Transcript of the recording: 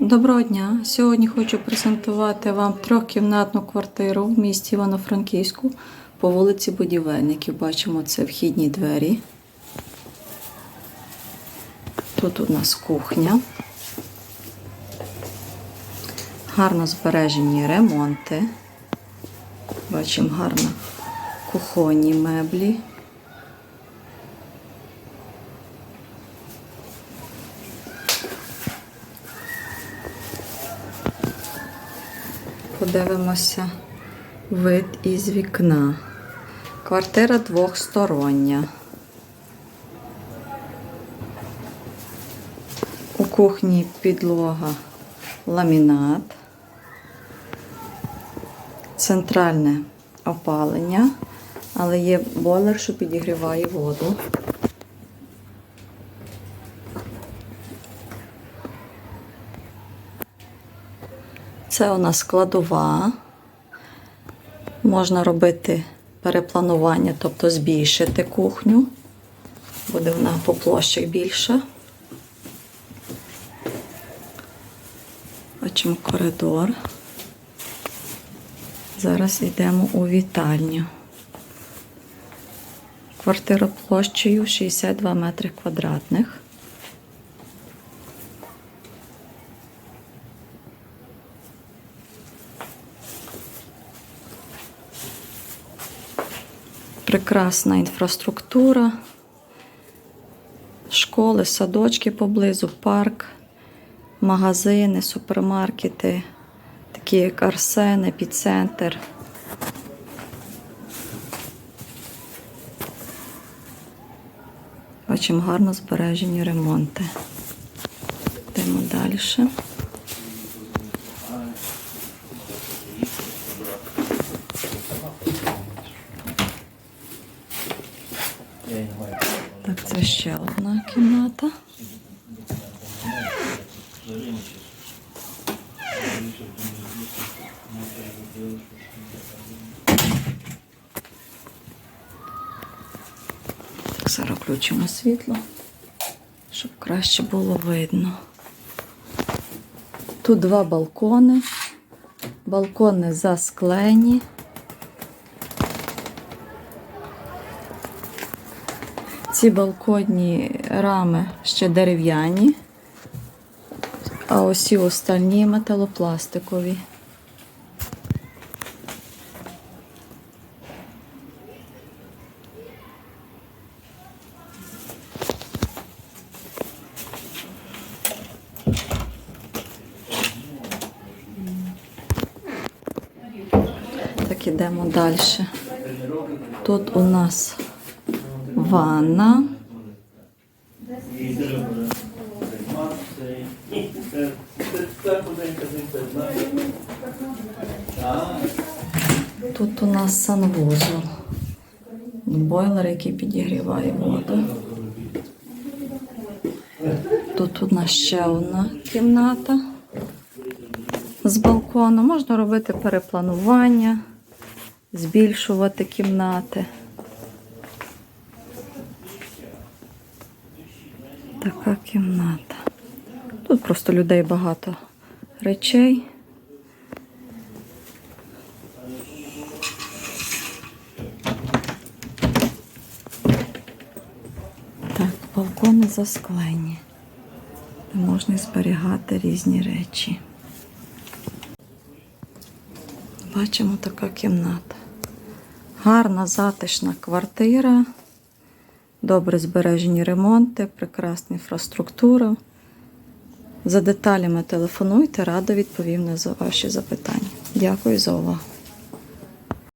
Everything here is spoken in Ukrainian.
Доброго дня! Сьогодні хочу презентувати вам трьохкімнатну квартиру в місті Івано-Франківську по вулиці Будівельників. Бачимо це вхідні двері. Тут у нас кухня. Гарно збережені ремонти. Бачимо гарно кухонні меблі. Подивимося вид із вікна. Квартира двохстороння. У кухні підлога ламінат, центральне опалення, але є бойлер, що підігріває воду. Це у нас складова. Можна робити перепланування, тобто збільшити кухню. Буде вона по площах більша. Бачимо коридор. Зараз йдемо у вітальню. Квартира площею 62 метри квадратних. Прекрасна інфраструктура, школи, садочки поблизу, парк, магазини, супермаркети, такі як Арсен, епіцентр. Бачимо гарно збережені ремонти. Йдемо далі. Так, це ще одна кімната. Так, зараз включимо світло, щоб краще було видно. Тут два балкони. Балкони засклені. Ці балконні рами ще дерев'яні, а усі остальні металопластикові. Так, ідемо далі. Тут у нас ванна. Тут у нас санвузол. Бойлер, який підігріває воду. Тут у нас ще одна кімната з балкону. Можна робити перепланування, збільшувати кімнати. Така кімната. Тут просто людей багато речей. Так, балкони засклені. Де можна зберігати різні речі. Бачимо така кімната. Гарна затишна квартира. Добре збережені ремонти, прекрасна інфраструктура. За деталями телефонуйте, радо відповім на ваші запитання. Дякую за увагу.